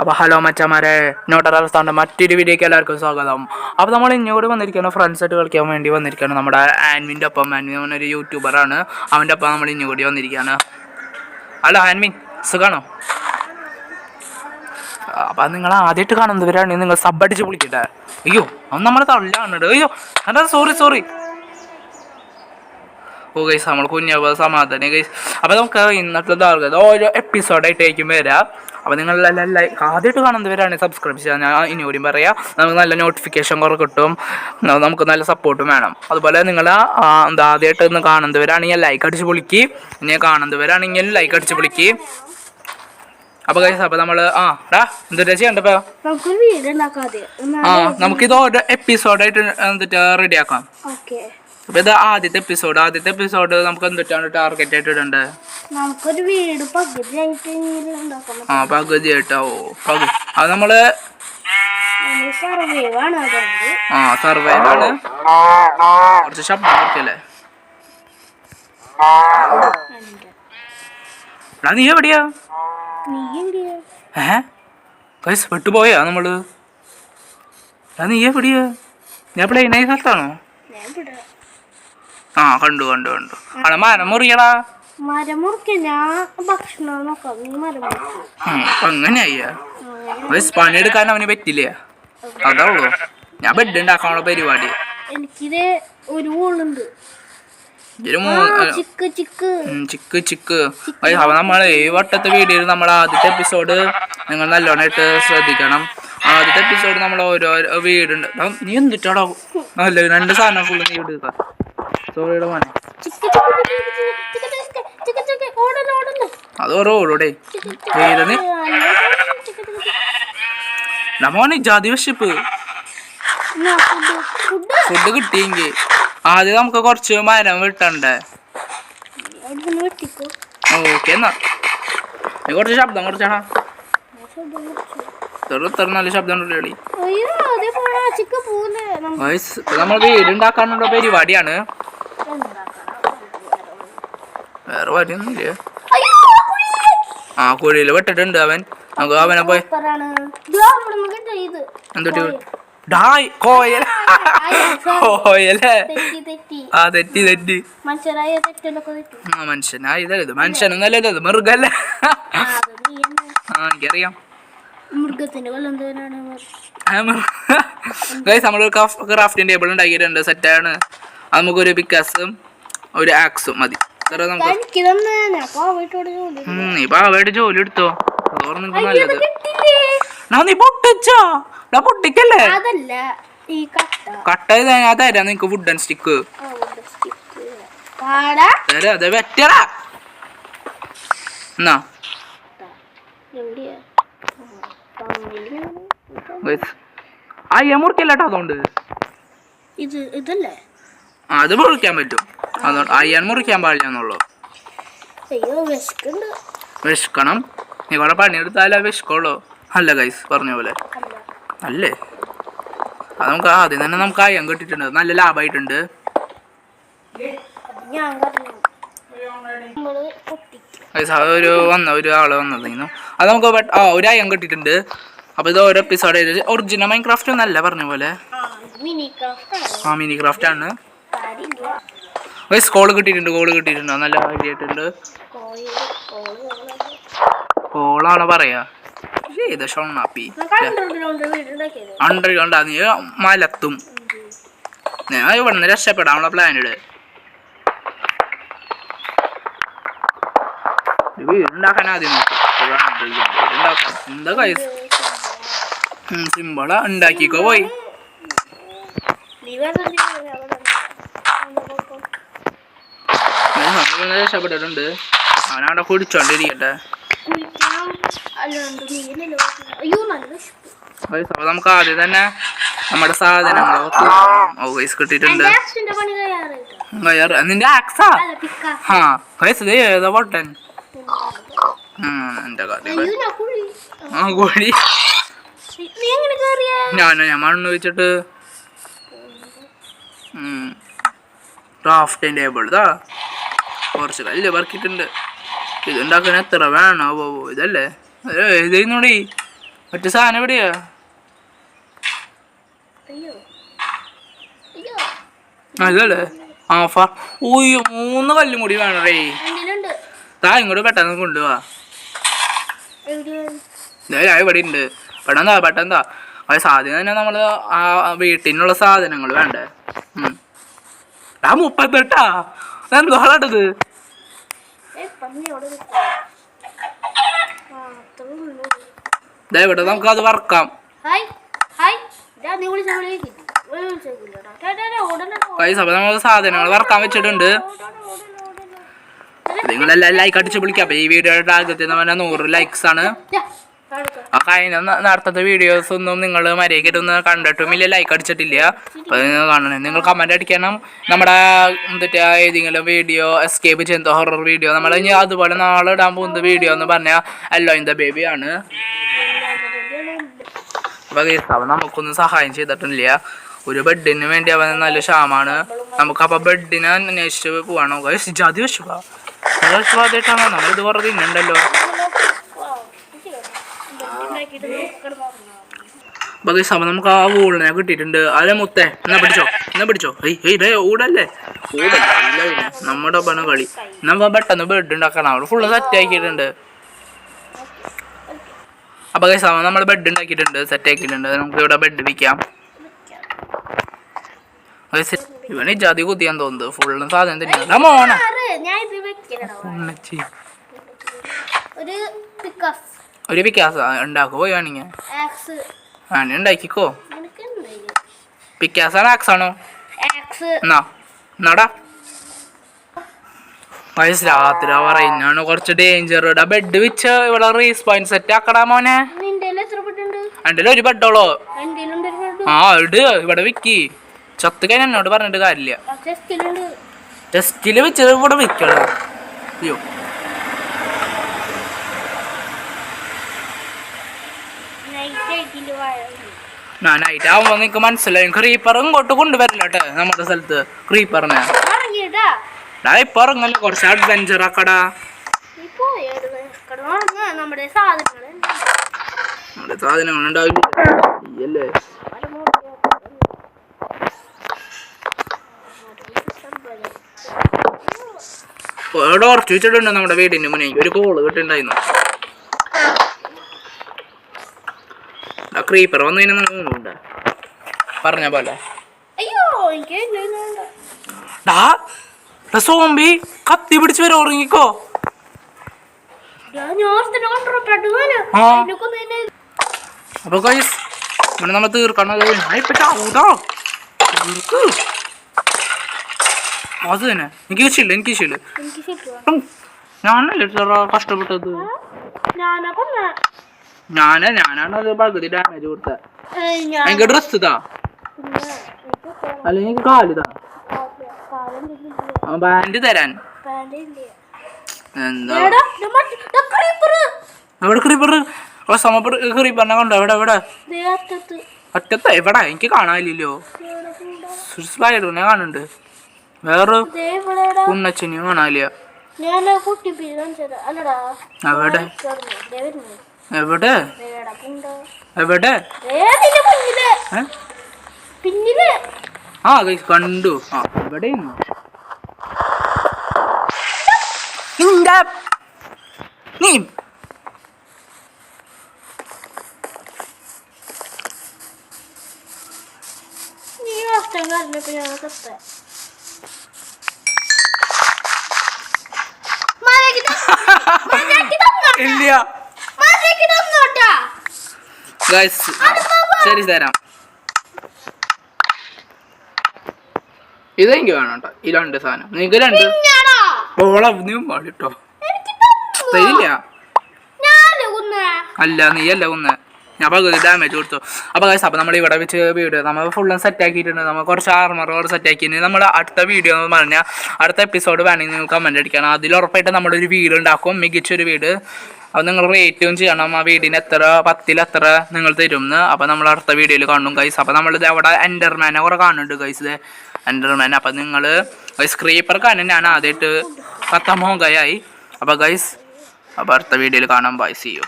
അപ്പോൾ ഹലോ മച്ചമാരെ നോട്ടറാസ്ഥാന്റെ മറ്റൊരു വീഡിയോക്ക് എല്ലാവർക്കും സ്വാഗതം. അപ്പോൾ നമ്മൾ ഇങ്ങോട്ട് വന്നിരിക്കുന്നത് ഫ്രണ്ട്സായിട്ട് കളിക്കാൻ വേണ്ടി വന്നിരിക്കുകയാണ് നമ്മുടെ ആൻവിന്റെ ഒപ്പം. ആൻവിൻ അവനൊരു യൂട്യൂബറാണ് അവന്റെ ഒപ്പം നമ്മൾ ഇങ്ങോട്ട് വന്നിരിക്കുകയാണ്. ഹലോ ആൻവിൻ സുഖാണോ? അപ്പം നിങ്ങൾ ആദ്യമായിട്ട് കാണുന്നവരാണെങ്കിൽ നിങ്ങൾ സബ് അടിച്ച് വിളിക്കട്ടെ അയ്യോ അവൻ നമ്മളെ തള്ളിലാണ് അയ്യോ എന്താ സോറി സോറി ഓ ഗൈസ് നമ്മൾ കുഞ്ഞാവ് സമാധാനം ഗൈസ് അപ്പോൾ നമുക്ക് ഇന്നത്തെ ദാർഗത ഓരോ എപ്പിസോഡായിട്ടേക്കും വരാം അപ്പോൾ നിങ്ങൾ ലൈക്ക് ആദ്യമായിട്ട് കാണുന്നവരാണ് സബ്സ്ക്രൈബ് ചെയ്യാൻ ഞാൻ ഇനിയോടും പറയാം. നമുക്ക് നല്ല നോട്ടിഫിക്കേഷൻ കുറേ കിട്ടും. നമുക്ക് നല്ല സപ്പോർട്ടും വേണം. അതുപോലെ നിങ്ങൾ എന്താ ആദ്യമായിട്ട് ഒന്ന് കാണുന്നവരാണെങ്കിൽ ലൈക്ക് അടിച്ച് പൊളിക്ക്. ഇനി കാണുന്നവരാണെങ്കിൽ ലൈക്ക് അടിച്ച് പൊളിക്ക്. അപ്പൊ ഗൈസ് അപ്പൊ നമ്മൾ ആ ഡാ എന്തിട്ടാ ചെയ്യണ്ടപ്പോ ആ നമുക്കിത് ഓരോ എപ്പിസോഡായിട്ട് എന്താ റെഡിയാക്കാം ഓക്കെ അപ്പോൾ ഇത് ആദ്യത്തെ എപ്പിസോഡ് ആദ്യത്തെ എപ്പിസോഡ് നമുക്ക് എന്തൊക്കെയാണ് ടാർഗറ്റ് ആയിട്ട് നമുക്കൊരു വീട് പകുതിയായിട്ട് ആ പകുതി ആയിട്ടോ പകുതി. അത് നമ്മൾ ആ സർവൈവ് ആണ്. കുറച്ച് ശബ്ദം കൊടുക്കല്ലേ നീ എവിടെയാ? ഏ? കൈസ് വിട്ടുപോയാ നമ്മൾ. നീ എവിടെയാ? ഞാൻ പ്ലെയിനായ സ്ഥലത്താണോ? ആ കണ്ടു കണ്ടു കണ്ടു. അവിടെ മരം മുറിയടാ. പണിയെടുക്കാൻ അവന് പറ്റില്ല? അതേ ഉള്ളൂ ഞാൻ ബെഡ് ഉണ്ടാക്കാനുള്ള പരിപാടി. എനിക്കിത് ഒരു ചിക്ക് ചിക്ക്. അവ നമ്മൾ ഈ വട്ടത്തെ വീഡിയോയിൽ നമ്മൾ ആദ്യത്തെ എപ്പിസോഡ് നിങ്ങൾ നല്ലോണായിട്ട് ശ്രദ്ധിക്കണം. ആദ്യത്തെ എപ്പിസോഡ് നമ്മൾ ഓരോ വീടുണ്ട്. നീ എന്തിട്ടാടോ? നല്ല രണ്ട് സാധനം ഫുള്ള് നീ ഇടുക. സോറിയുടെ മോനെ. അത് ഓരോ ഓടൂടെ ചിക്ക് ചിക്ക് ജാതി വിശപ്പ് ഫുഡ് കിട്ടിയെങ്കിൽ ആദ്യം നമുക്ക് കുറച്ച് മരം വിട്ടണ്ടേ? ഓക്കെ എന്നാ. കുറച്ച് ശബ്ദം കുറച്ചാടാ. ഇത്ര നല്ല ശബ്ദം ഇപ്പൊ നമ്മൾ വീടുണ്ടാക്കാനുള്ള പരിപാടിയാണ്. വേറെ കുഴി. ആ കുഴിയിൽ വെട്ടിട്ടുണ്ട് അവൻ. നമുക്ക് അവനെ പോയി. എന്തൊട്ട്. ഡായ് കോയൽ. കോയലേ ആ തെറ്റി തെറ്റി. ആ മനുഷ്യനാ ഇതല്ല ഇത് മനുഷ്യനൊന്നല്ല ഇത് മൃഗല്ലേ? ആ, അത് നീ ആ എനിക്കറിയാം. മൃഗത്തിന്റെ കൊല്ലം തോന്നാണ് ഗൈസ് നമ്മൾ ക്രാഫ്റ്റിംഗ് ടേബിൾ ഉണ്ടാക്കിയിട്ടുണ്ട്. സെറ്റാണ് അത് നമുക്കൊരു പിക്കാസും ഒരു ആക്സും മതി. ജോലി എടുത്തോ? നിനക്ക് നല്ലത്. നീ പൊട്ടിച്ചോ? പൊട്ടിക്കല്ലേ? കട്ട. തരാം നിനക്ക് വുഡൻ സ്റ്റിക്ക് തരാം അതെ എന്നാ. അയ്യ അതുകൊണ്ട്. ഇത് ഇതല്ലേ? അത് മുറിക്കാൻ പറ്റും. അയ്യാൻ മുറിക്കാൻ പാടില്ല എന്നുള്ളൂ വിശക്കണം. നീ ഇവിടെ പണിയെടുത്താലേ വിശക്കുള്ളൂ. അല്ല ഗൈസ് പറഞ്ഞ പോലെ. അല്ല. അത് നമുക്ക് ആദ്യം തന്നെ നമുക്ക് അയ്യം കിട്ടിയിട്ടുണ്ട്. നല്ല ലാഭമായിട്ടുണ്ട്. ഗൈസ് അത് ഒരു വന്ന ഒരു ആൾ വന്നതായിരുന്നു. അത് നമുക്ക് ആ ഒരു അയ്യം കിട്ടിയിട്ടുണ്ട്. അപ്പോൾ ഇത് ഓരോ എപ്പിസോഡ് ഒറിജിനൽ മൈൻ ക്രാഫ്റ്റ് ഒന്നല്ല പറഞ്ഞ പോലെ. ആ മിനി ക്രാഫ്റ്റ് ആണ്. ഗൈസ് കോൾ കിട്ടിയിട്ടുണ്ട് കോൾ കിട്ടിയിട്ടുണ്ട്. നല്ല കാര്യമായിട്ടുണ്ട് കോളാണ് പറയാ? അണ്ടർ കണ്ടാ നീ മലത്തും. ഞാൻ ഇവിടുന്ന് നമ്മളെ പ്ലാനിട് വീടുണ്ടാക്കാൻ ആദ്യം എന്താ കൈസ് സിമ്പിളാ ഉണ്ടാക്കിക്കോ പോയി. നമ്മളിന്ന് രക്ഷപ്പെട്ടിട്ടുണ്ട് അവനവിടെ കുടിച്ചോണ്ടിരിക്കട്ടെ അപ്പൊ നമുക്ക് ആദ്യം തന്നെ നമ്മുടെ സാധനങ്ങൾ ഓ കിട്ടിയിട്ടുണ്ട്. നിന്റെ ആക്സാ അല്ല പിക്കാ ആ ഗൈസ് ഇത് ഏതാ പൊട്ടൻ? ഉം, എന്റെ ഞാൻ ആ കോഴി നീ എങ്ങനെ കയറിയാ ഞാൻ ഞാൻ മണ്ണ് വെച്ചിട്ട് ക്രാഫ്റ്റിന്റെ ടേബിൾ ഇതാ. കുറച്ച് കല്ല് പറക്കിയിട്ടുണ്ട്. ഇതുണ്ടാക്കാൻ എത്ര വേണം? ഓ ഇതല്ലേ? ഇതേന്നൂടി മറ്റു സാധനം എവിടെയാ? അയ്യോ. ആ, ഫാ ഓയ്യോ മൂന്ന് കല്ലും കൂടി വേണറേ താ ഇങ്ങോട്ട് പെട്ടെന്ന് കൊണ്ടുപോവാ ഞാൻ ഇവിടെ ഉണ്ട്. പെട്ടെന്താ പെട്ടെന്താ അത് സാധ്യത തന്നെ നമ്മൾ ആ വീട്ടിനുള്ള സാധനങ്ങൾ വേണ്ടേ. ആ മുപ്പത്തെട്ടാ. എന്തോളാട്ടത് ഇവിടെ നമുക്ക് അത് വറക്കാം സാധനങ്ങൾ വറക്കാൻ വെച്ചിട്ടുണ്ട്. നിങ്ങളെല്ലാം ലൈക്ക് അടിച്ച് വിളിക്കാം. ഈ വീഡിയോയുടെ എന്ന് നൂറ് ലൈക്സ് ആണ്. ആ കഴിഞ്ഞ നടത്തത്തെ വീഡിയോസ് ഒന്നും നിങ്ങൾ മര്യാദയ്ക്കൊന്ന് കണ്ടിട്ടും ഇല്ല ലൈക്ക് അടിച്ചിട്ടില്ല. അപ്പൊ നിങ്ങൾ കാണണേ. നിങ്ങൾ കമന്റ് അടിക്കണം. നമ്മുടെ എന്നിട്ട് ഏതെങ്കിലും വീഡിയോ എസ്കേപ്പ് ചെയ്യുന്ന ഹൊറർ വീഡിയോ നമ്മൾ ഇനി അതുപോലെ നാളെ ഇടാൻ പോകുന്ന വീഡിയോ എന്ന് പറഞ്ഞാൽ അല്ലോ ഇൻ ബേബി ആണ്. അപ്പൊ guys, അവൻ നമുക്കൊന്നും സഹായം ചെയ്തിട്ടില്ല. ഒരു ബെഡിന് വേണ്ടി അവൻ നല്ല ക്ഷാമാണ്. നമുക്ക് അപ്പൊ ബെഡിനെ അന്വേഷിച്ച് പോവാണോ ജാതി വെച്ചു വിഷുവാദിട്ടാണോ നമ്മളിത് കുറേ തിന്നുണ്ടല്ലോ അപ്പൊ നമുക്ക് ആ ഊളിനെ കിട്ടിയിട്ടുണ്ട്. അതെ മുത്തേ? എന്നാ പിടിച്ചോ? എന്നാ പിടിച്ചോ? ഊടല്ലേ? ഊടല്ല? പിന്നെ നമ്മുടെ ഒപ്പന കളി. നമ്മ പെട്ടെന്ന് ബെഡ് ഉണ്ടാക്കണം. അവിടെ ഫുള്ള് സെറ്റ് ആക്കിയിട്ടുണ്ട്. അപ്പൊ കൈ അവൻ നമ്മൾ ബെഡ് ഉണ്ടാക്കിയിട്ടുണ്ട് സെറ്റ് ആക്കിയിട്ടുണ്ട്. നമുക്ക് ഇവിടെ ബെഡ് വിൽക്കാം ഇവന് ജാതി കുത്തിയാൻ തോന്നുന്നത്. ഫുള്ളും സാധനം തന്നെയാണ് മോണ. ഒരു പിക്കസ് ഒരു പിക്കാസ് ഉണ്ടാക്കുവോ വേണമെങ്കിൽ ആക്സ് വേണേ ഉണ്ടാക്കിക്കോ. പിക്കാസാണോ ആക്സ് എന്നാ എന്നാടാ? പൈസ രാത്രി പറയുന്നാണ് കുറച്ച് ഡേഞ്ചർ ഇടാ ബെഡ് വെച്ച് ഇവിടെ റീസ് പോയിന്റ് സെറ്റ് ആക്കടാ മോനെ. എന്റെ എന്റെ ഒരു ബെഡോളോ ആ ഇട് ഇവിടെ വിക്കി. ചത്ത് കഴിഞ്ഞ എന്നോട് പറഞ്ഞിട്ട് കാര്യമില്ല. ടെസ്റ്റിൽ ടെസ്റ്റിൽ വെച്ച് ഇവിടെ വിൽക്കണം അയ്യോ. നൈറ്റ് ആവുമ്പോ നിനക്ക് മനസ്സിലായി ക്രീപ്പർ ഇങ്ങോട്ട് കൊണ്ടുവരില്ലട്ടെ നമ്മുടെ സ്ഥലത്ത് ക്രീപ്പറിനെ ഇപ്പൊ ഇറങ്ങല്ലോ കുറച്ച് അഡ്വഞ്ചർ ആക്കടാ നമ്മുടെ സാധനങ്ങൾ ഉണ്ടാവില്ല അല്ലേ ഇവിടെ ഉറച്ചു വെച്ചിട്ടുണ്ട് നമ്മുടെ വീടിന്റെ മുന്നേ ഒരു കോൾ കിട്ടുണ്ടായിരുന്നു ക്രീപ്പർ വന്നു കഴിഞ്ഞാൽ പറഞ്ഞ പോലെ. സോംബി കത്തി പിടിച്ച് വരെ ഉറങ്ങിക്കോ. അപ്പൊ ഗൈസ് ഇവിടെ നമ്മൾ തീർക്കണം. അത് തന്നെ. എനിക്ക് ഇഷ്ടമില്ല എനിക്ക് ഇഷ്ടമില്ല. ഞാനല്ലേ കഷ്ടപ്പെട്ടത്? ഞാനാ ഞാനാണ് അത് പകുതി ഡാമേജ് കൊടുത്തത് എനിക്ക് ഡ്രസ് ഇതാ. അല്ലെങ്കിൽ കാലിതാ. ബാൻഡ് തരാൻ. എന്താ. എവിടെ ക്രീപ്പർ സമ ക്രീപ്പറിനെ കണ്ടോ എവിടെ എവിടെ അറ്റത്ത്. എവിടെ എനിക്ക് കാണാനില്ലല്ലോ. സ്പൈഡറിനെ കാണുന്നുണ്ട് വേറെ. ഉണ്ണച്ചനെയും കാണാനില്ല ഞാൻ എവിടെ? എവിടെ. ആ കണ്ടു. ആ എവിടെ നീ. ഇല്ല. ഗൈസ് ശരി തരാം. ഇതെനിക്ക് വേണം കേട്ടോ. ഈ രണ്ട് സാധനം. നിങ്ങൾക്ക് രണ്ട്? ബോള നീ എനിക്ക് തന്നു. തരില്ല. അല്ല നീ കുന്ന്. ഞാൻ പകുതി ഡാമേജ് കൊടുത്തു. അപ്പോൾ ഗൈസ് അപ്പോൾ നമ്മൾ ഇവിടെ വെച്ച് വീഡിയോ നമ്മൾ ഫുള്ളും സെറ്റ് ആക്കിയിട്ടുണ്ട്. നമ്മൾ കുറച്ച് ആർമറോട് സെറ്റ് ആക്കിയിട്ടുണ്ട് നമ്മൾ അടുത്ത വീഡിയോ എന്ന് പറഞ്ഞാൽ അടുത്ത എപ്പിസോഡ് വേണമെങ്കിൽ നിങ്ങൾ കമന്റ് അടിക്കണം. അതിൽ ഉറപ്പായിട്ട് ഒരു വീട് ഉണ്ടാക്കും. മികച്ചൊരു വീട്. അപ്പോൾ നിങ്ങൾ റേറ്റും ചെയ്യണം. ആ വീടിന് എത്ര പത്തിൽ എത്ര നിങ്ങൾ തരും എന്ന് അപ്പോൾ നമ്മൾ അടുത്ത വീഡിയോയിൽ കാണും ഗൈസ് അപ്പോൾ നമ്മളിത് അവിടെ എന്റർമാനെ കുറേ കാണുന്നുണ്ട് ഗൈസ് ഇത് എന്റർമാൻ അപ്പോൾ നിങ്ങൾ സ്ക്രീപ്പർ ക്രീപ്പർ കാണാൻ ഞാൻ ആദ്യമായിട്ട് പത്താം ആയി അപ്പോൾ ഗൈസ് അപ്പോൾ അടുത്ത വീഡിയോയിൽ കാണാം. By C U